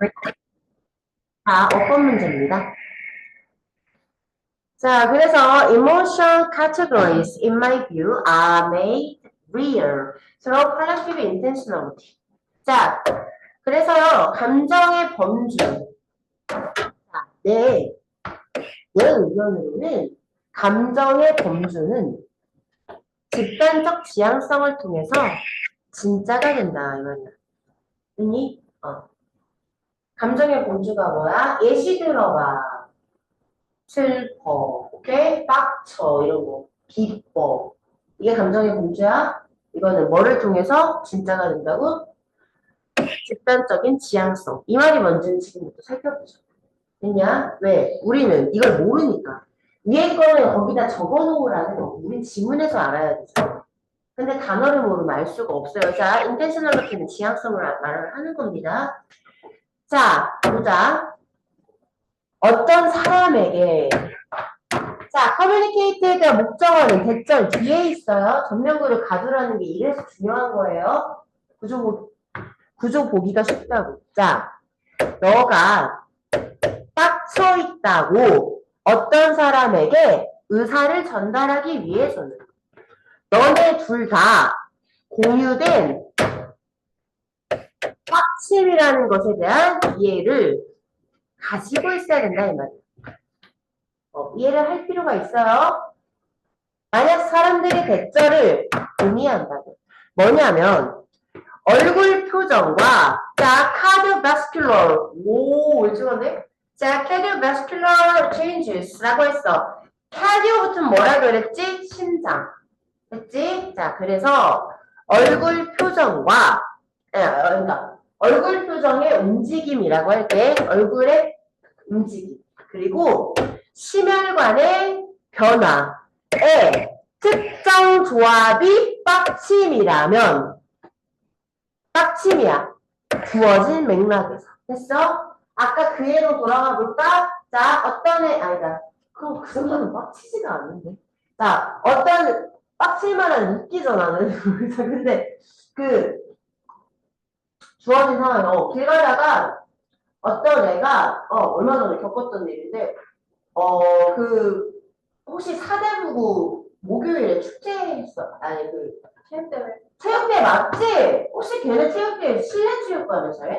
자, 어법 문제입니다. 자, 그래서 emotion categories, in my view, are made real through collective intentionality. 자, 그래서요, 감정의 범주. 자, 내, 내 의견으로는 감정의 범주는 집단적 지향성을 통해서 진짜가 된다, 이 말이야. 아니, 어. 감정의 범주가 뭐야? 예시 들어봐. 슬퍼, 오케이? 빡쳐, 이런 거. 기뻐. 이게 감정의 범주야? 이거는 뭐를 통해서 진짜가 된다고? 집단적인 지향성. 이 말이 뭔지는 지금부터 살펴보죠. 됐냐? 왜? 우리는 이걸 모르니까. 위에 거는 거기다 적어 놓으라는 거. 우린 지문에서 알아야 되죠. 근데 단어를 모르면 알 수가 없어요. 자, intentionality는 지향성을 말을 하는 겁니다. 자, 보자. 어떤 사람에게 자, communicate의 목적어는 대절 뒤에 있어요. 전면구를 가두라는 게 이래서 중요한 거예요. 구조, 보, 구조 보기가 쉽다고. 자, 너가 빡쳐 있다고 어떤 사람에게 의사를 전달하기 위해서는 너네 둘 다 공유된 빡침이라는 것에 대한 이해를 가지고 있어야 된다 이 말이야. 어, 이해를 할 필요가 있어요. 만약 사람들이 대절을 동의한다고 뭐냐면 얼굴 표정과 자 cardiovascular 오왜 찍었네? 자 cardiovascular changes라고 했어. cardi오부터 뭐라 그랬지? 심장. 했지? 자 그래서 얼굴 표정과 에, 어, 그러니까 얼굴 표정의 움직임이라고 할게. 얼굴의 움직임. 그리고 심혈관의 변화의 특정 조합이 빡침이라면 빡침이야. 주어진 맥락에서. 됐어? 아까 그 애로 돌아가 볼까? 자, 어떤 애, 아니다. 그럼 그 정도는 빡치지가 않는데. 자, 어떤 빡칠만한 웃기죠, 나는. 근데 그 주어진 상황이 어, 길 가다가 어떤 애가 어, 얼마 전에 겪었던 일인데 어, 그 혹시 사대부고 목요일에 축제했어? 아니 그 체육대회 체육대회 맞지? 혹시 걔네 체육대회 실내 체육관에서 해?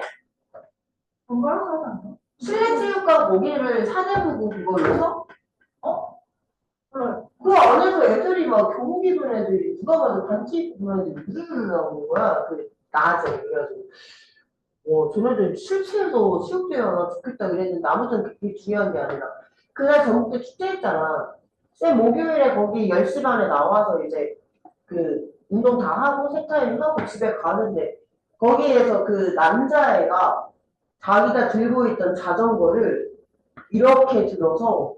하지 않나? 실내 체육관 거기를 사대부고 그걸로 서? 어? 몰라요. 그 안에서 애들이 막 교복 입은 애들이 누가 봐도 반티 입은 애들이 무슨 나오는 거야 그 낮에 그래가지고. 어 쟤네들 실체에서 하나 좋겠다 그랬는데 아무튼 그게 중요한 게 아니라. 그날 전국대 축제했잖아. 쌤 목요일에 거기 10시 반에 나와서 이제 그 운동 다 하고 세타임 하고 집에 가는데 거기에서 그 남자애가 자기가 들고 있던 자전거를 이렇게 들어서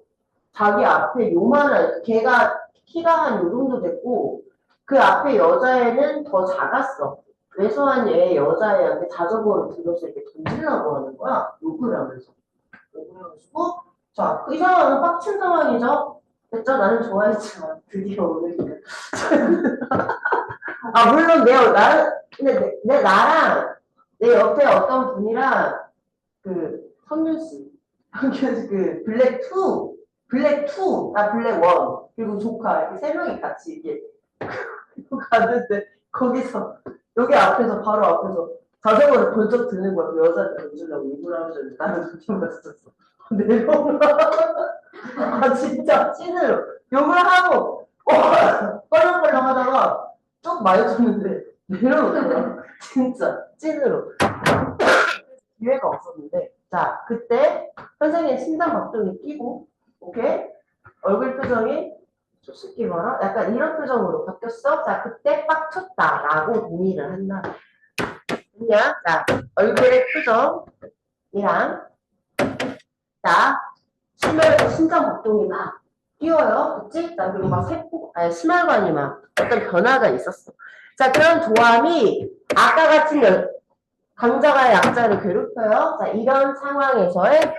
자기 앞에 요만한 걔가 키가 한 요 정도 됐고 그 앞에 여자애는 더 작았어. 왜소한 얘 여자애한테 자전거를 들어서 이렇게 던지려고 하는 거야. 욕을 하면서. 욕을 해가지고 자, 그 상황은 빡친 상황이죠. 됐죠? 나는 좋아했지만 드디어 오늘이니까. 아 물론 내 나는 근데 내, 내 나랑 내 옆에 어떤 분이랑 그 성균 씨, 성균 씨 그 블랙 2 블랙 2, 나 블랙 1, 그리고 조카, 이렇게 세 명이 같이 이렇게 갔는데, 거기서, 여기 앞에서, 바로 앞에서, 자전거를 번쩍 드는 거야. 그 여자한테 던지려고 일부러 하면서 나는 그렇게 갔었어. 내려오라. 아, 진짜, 찐으로. 욕을 하고, 어, 껄렁껄렁 하다가, 쭉 마주쳤는데, 내려오더라. 진짜, 찐으로. 기회가 없었는데, 자, 그때, 선생님 심장 박동이 끼고, 오케이? 얼굴 표정이 솔직히 말하 약간 이런 표정으로 바뀌었어? 자, 그때 빡쳤다. 라고 동의를 한다. 됐냐? 자, 얼굴의 표정이랑, 자, 심혈, 심장 박동이 막 뛰어요. 그치? 자, 그리고 막 세포, 아니, 심혈관이 막 어떤 변화가 있었어. 자, 그런 조함이 아까 같은 여- 강자가 약자를 괴롭혀요. 자, 이런 상황에서의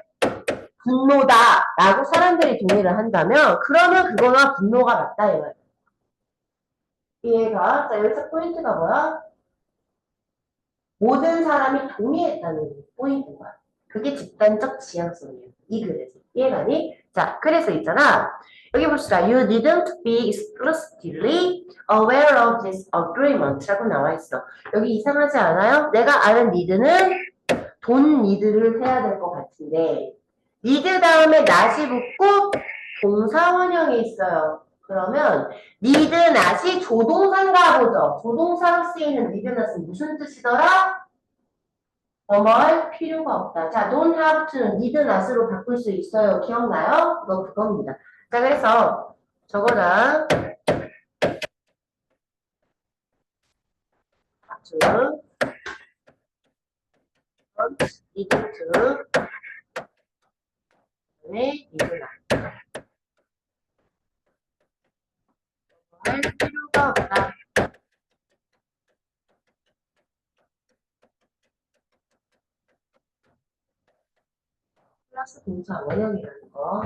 분노다 라고 사람들이 동의를 한다면 그러면 그거나 분노가 맞다 이 말이야. 이해가? 자 여기서 포인트가 뭐야? 모든 사람이 동의했다는 포인트인 거야. 그게 집단적 지향성이에요. 이 글에서. 이해가니? 자, 그래서 있잖아. 여기 봅시다. You didn't be explicitly aware of this agreement 라고 나와 있어. 여기 이상하지 않아요? 내가 아는 need는 돈 need를 해야 될 것 같은데 need 다음에 not이 붙고 동사 원형이 있어요. 그러면 need not이 조동사인가 보죠. 조동사로 쓰이는 need not은 무슨 뜻이더라? 뭐뭐할 필요가 없다. 자, don't have to는 need not으로 바꿀 수 있어요. 기억나요? 그거 그겁니다. 자, 그래서 저거랑 to need to 네, need not. 할 필요가 없다. 플러스 동사 원형이라는 거.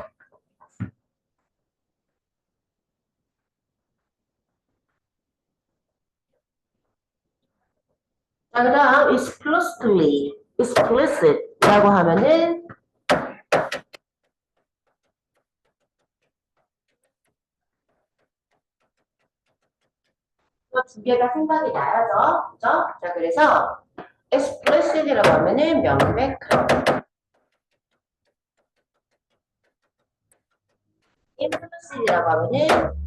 자, 그 다음, explicitly, explicit라고 하면은, 두 개가 생각이 나야죠. 그죠? 자, 그래서, explicit이라고 하면은 명백한. implicit이라고 하면은,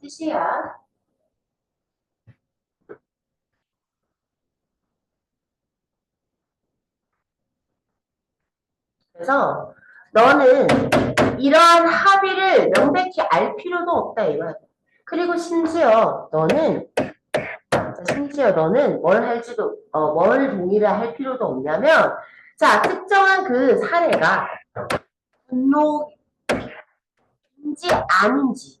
뜻이야. 그래서 너는 이러한 합의를 명백히 알 필요도 없다 이거야. 그리고 심지어 너는 자, 심지어 너는 뭘 할지도 어, 뭘 동의를 할 필요도 없냐면 자 특정한 그 사례가 분노인지 아닌지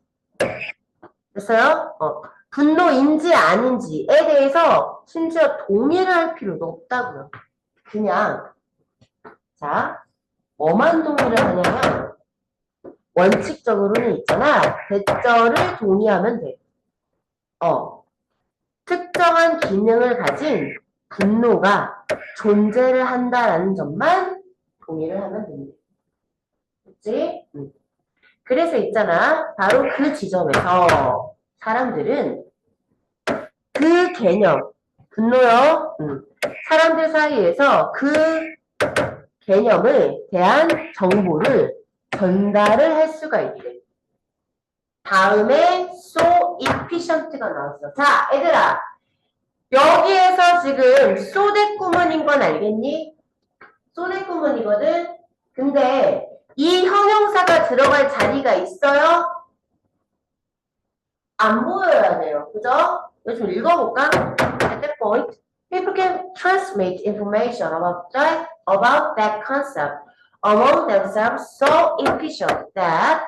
됐어요? 어, 분노인지 아닌지에 대해서 심지어 동의를 할 필요도 없다고요. 그냥 자 뭐만 동의를 하냐면 원칙적으로는 있잖아 대절을 동의하면 돼. 어 특정한 기능을 가진 분노가 존재를 한다라는 점만 동의를 하면 됩니다. 그치? 음. 그래서 있잖아. 바로 그 지점에서 사람들은 그 개념, 분노요. 음. 사람들 사이에서 그 개념을 대한 정보를 전달을 할 수가 있대. 다음에 so efficient가 나왔어. 자, 얘들아. 여기에서 지금 소대 구문인 건 알겠니? 소대 구문이거든? 근데 이 형용사가 들어갈 자리가 있어요? 안 보여야 돼요. 그죠? 이거 좀 읽어볼까? At that point, people can transmit information about that, about that concept among themselves so efficient that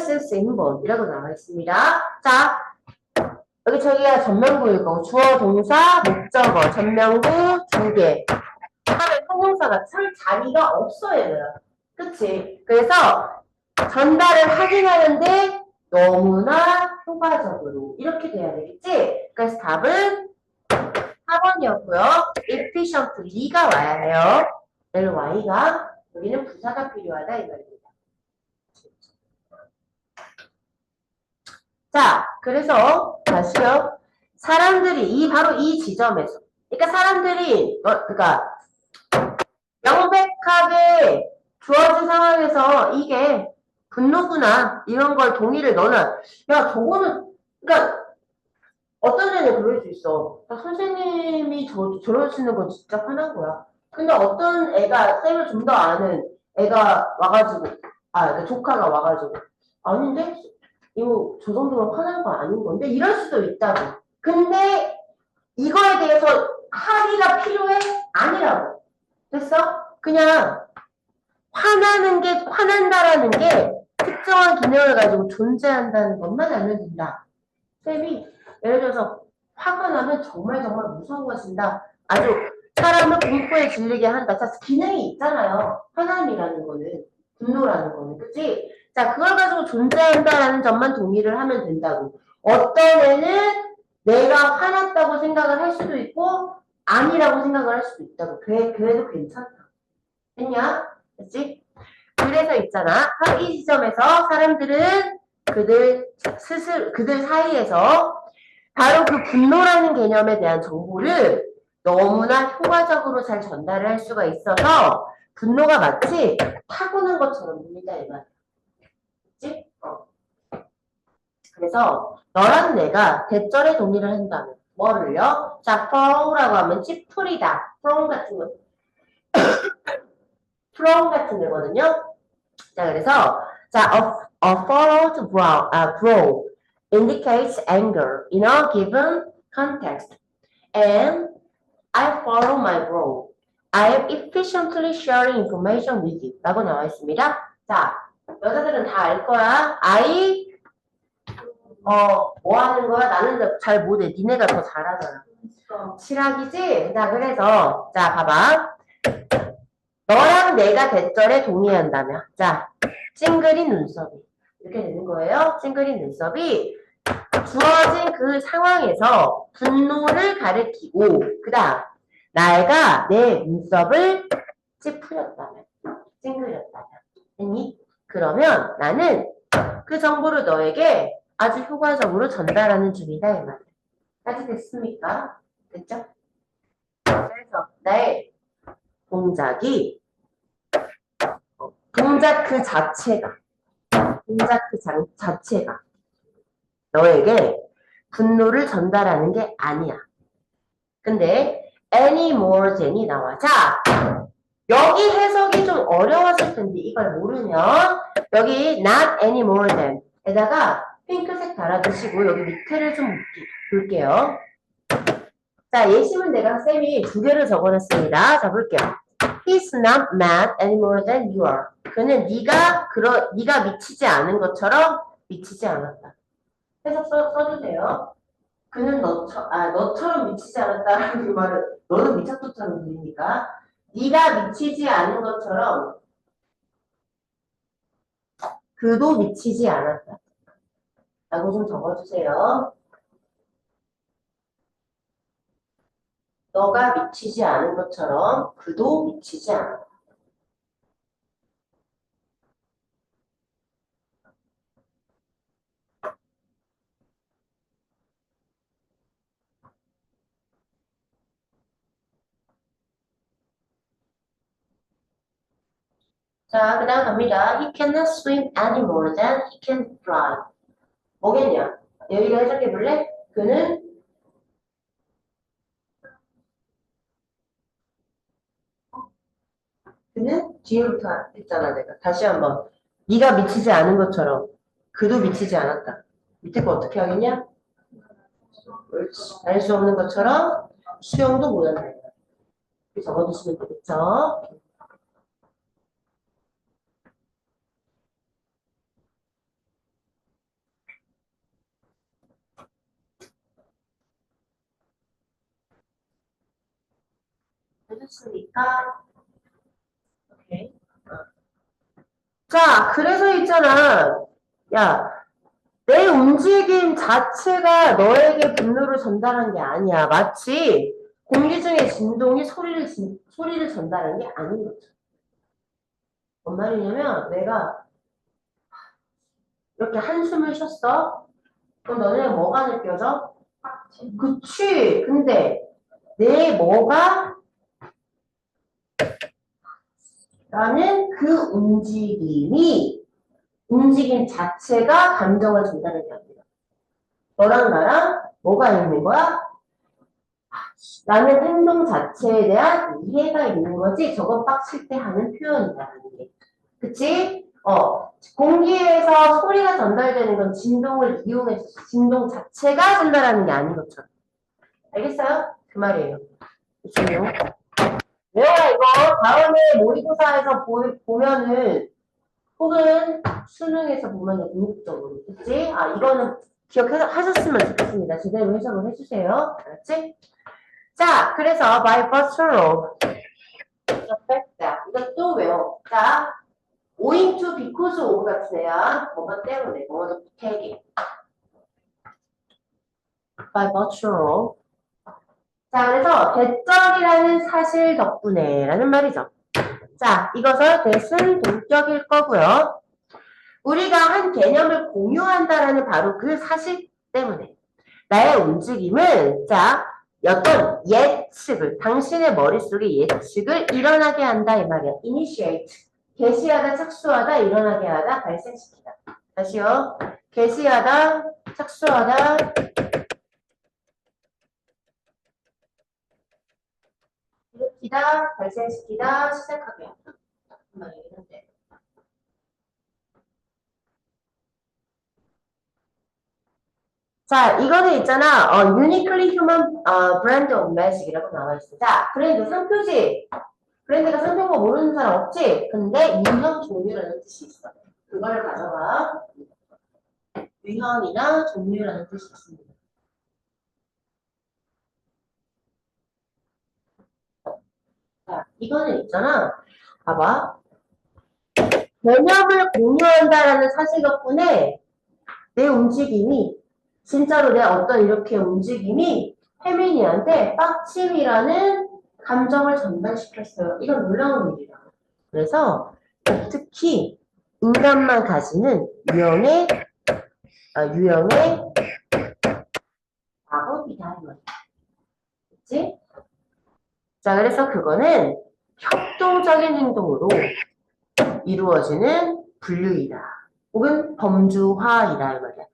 seems involved. 이라고 나와 있습니다. 자, 여기 저기가 전명구일 거고, 주어, 동사, 목적어, 전명구 두 개. 하면 형용사가 설 자리가 없어요. 그치? 그래서 전달을 하긴 하는데 너무나 효과적으로 이렇게 돼야 되겠지? 그래서 답은 4번이었고요. efficiently가 와야 해요. Ly가 여기는 부사가 필요하다 이 말입니다. 자, 그래서 다시요. 사람들이 이 바로 이 지점에서 그러니까 사람들이 어, 그러니까 명백하게 주어진 상황에서 이게 분노구나 이런 걸 동의를 너는 야 저거는 그러니까 어떤 애는 그럴 수 있어 야, 선생님이 저 저러시는 건 진짜 화난 거야 근데 어떤 애가 쌤을 좀 더 아는 애가 와가지고 아 그러니까 조카가 와가지고 아닌데? 이거 저 정도면 화난 거 아닌 건데? 이럴 수도 있다고. 근데 이거에 대해서 합의가 필요해? 아니라고. 됐어? 그냥 화나는 게, 화난다라는 게 특정한 기능을 가지고 존재한다는 것만 알면 된다. 쌤이 예를 들어서 화가 나면 정말 정말 무서워진다. 아주 사람을 공포에 질리게 한다. 자, 기능이 있잖아요. 화남이라는 거는. 분노라는 거는. 그치? 자, 그걸 가지고 존재한다라는 점만 동의를 하면 된다고. 어떤 애는 내가 화났다고 생각을 할 수도 있고, 아니라고 생각을 할 수도 있다고. 그래, 그래도 괜찮다. 됐냐? 됐지? 그래서 있잖아. 이 지점에서 사람들은 그들 스스로, 그들 사이에서 바로 그 분노라는 개념에 대한 정보를 너무나 효과적으로 잘 전달을 할 수가 있어서 분노가 마치 타고난 것처럼 들린다 이 말. 그치? 어. 그래서 너랑 내가 대절에 동의를 한다면 뭐를요? 자, follow라고 하면 찌푸리다, from 같은 거, from 같은 거거든요. 자, 그래서 자, a, a followed brow, uh, brow indicates anger in a given context, and I follow my brow. I am efficiently sharing information with you. 라고 나와 있습니다. 자, 여자들은 다 알 거야. I, 어, 뭐 하는 거야? 나는 잘 못해. 니네가 더 잘하잖아. 칠학이지? 자, 그래서, 자, 봐봐. 너랑 내가 대절에 동의한다면, 자, 찡그린 눈썹이. 이렇게 되는 거예요. 찡그린 눈썹이 주어진 그 상황에서 분노를 가리키고, 그 다음, 나가 내 눈썹을 찌푸렸다면, 찡그렸다면, 됐니? 그러면 나는 그 정보를 너에게 아주 효과적으로 전달하는 중이다, 이 말이야. 까지 됐습니까? 됐죠? 그래서 나의 동작이 어, 동작 그 자체가 동작 그 자, 자체가 너에게 분노를 전달하는 게 아니야. 근데 any more than이 나와. 자, 여기 해석이 좀 어려웠을 텐데 이걸 모르면 여기 not any more than 에다가 핑크색 달아주시고 여기 밑에를 좀 볼게요. 자, 예시문 내가 쌤이 두 개를 적어놨습니다. 자, 볼게요. He's not mad any more than you are. 그는 네가 그러 네가 미치지 않은 것처럼 미치지 않았다. 해석 써, 써주세요. 그는 너처 아 너처럼 미치지 않았다라는 그 말은 너는 미쳤다처럼 들리니까 네가 미치지 않은 것처럼 그도 미치지 않았다. 라고 좀 적어주세요. 너가 미치지 않은 것처럼 그도 미치지 않았다. 자, 그 다음 갑니다. He cannot swim any more than he can fly. 뭐겠냐? 여기가 해석해 볼래? 그는 그는 뒤에부터 했잖아 내가 다시 한번 네가 미치지 않은 것처럼 그도 미치지 않았다 밑에 거 어떻게 하겠냐? 알 수 없는 것처럼 수영도 못한다 이렇게 적어주시면 되겠죠? 해줬으니까 오케이. 어. 자, 그래서 있잖아. 야, 내 움직임 자체가 너에게 분노를 전달한 게 아니야. 마치 공기 중에 진동이 소리를, 진- 소리를 전달한 게 아닌 거죠. 뭔 말이냐면, 내가 이렇게 한숨을 쉬었어. 그럼 너네 뭐가 느껴져? 그치. 근데 내 뭐가 라는 그 움직임이 움직임 자체가 감정을 전달하게 합니다. 너랑 나랑 뭐가 있는 거야? 나는 행동 자체에 대한 이해가 있는 거지 저건 빡칠 때 하는 표현이라는 게. 그치? 어, 공기에서 소리가 전달되는 건 진동을 이용해서 진동 자체가 전달하는 게 아닌 것처럼. 알겠어요? 그 말이에요. 중요. 외워라 이거 다음에 모의고사에서 보, 보면은 혹은 수능에서 보면은 궁극적으로 그치? 아 이거는 기억해서 하셨으면 좋겠습니다. 제대로 해석을 해주세요. 알았지? 자 그래서 by the fact that 이것도 외워. 자 owing to, because of 애야. 뭐가 때문에, 뭐가 되게. by virtue. 자, 그래서 대적이라는 사실 덕분에 라는 말이죠. 자, 이것은 대순 동격일 거고요. 우리가 한 개념을 공유한다라는 바로 그 사실 때문에 나의 움직임은 자, 어떤 예측을 당신의 머릿속에 예측을 일어나게 한다 이 말이야. initiate 개시하다, 착수하다, 일어나게 하다, 발생시키다. 다시요. 개시하다, 착수하다, 일으키다, 발생시키다, 시작하게. 잠깐만, 이런데. 자, 이거는 있잖아. 어, uniquely human 어, brand of magic이라고 나와 있어. 자, 브랜드 상표지. 브랜드가 상표인 거 모르는 사람 없지? 근데 유형 종류라는 뜻이 있어. 그거를 가져가. 유형이나 종류라는 뜻이 있습니다. 자, 이거는 있잖아. 봐봐. 개념을 공유한다라는 사실 덕분에 내 움직임이 진짜로 내 어떤 이렇게 움직임이 혜민이한테 빡침이라는 감정을 전달시켰어요. 이건 놀라운 일이다. 그래서 특히 인간만 가지는 유형의 아, 유형의 말이야. 그치? 자, 그래서 그거는 협동적인 행동으로 이루어지는 분류이다. 혹은 범주화이다. 이 말이야.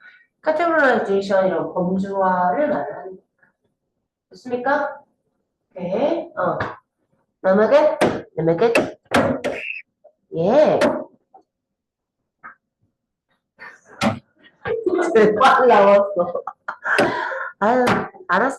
categorization 이런 범주화를 말을 하는 거야. 됐습니까? 오케이. 어. 넘어게? 넘어게? 예. 대박 나왔어. 아유, 알았어.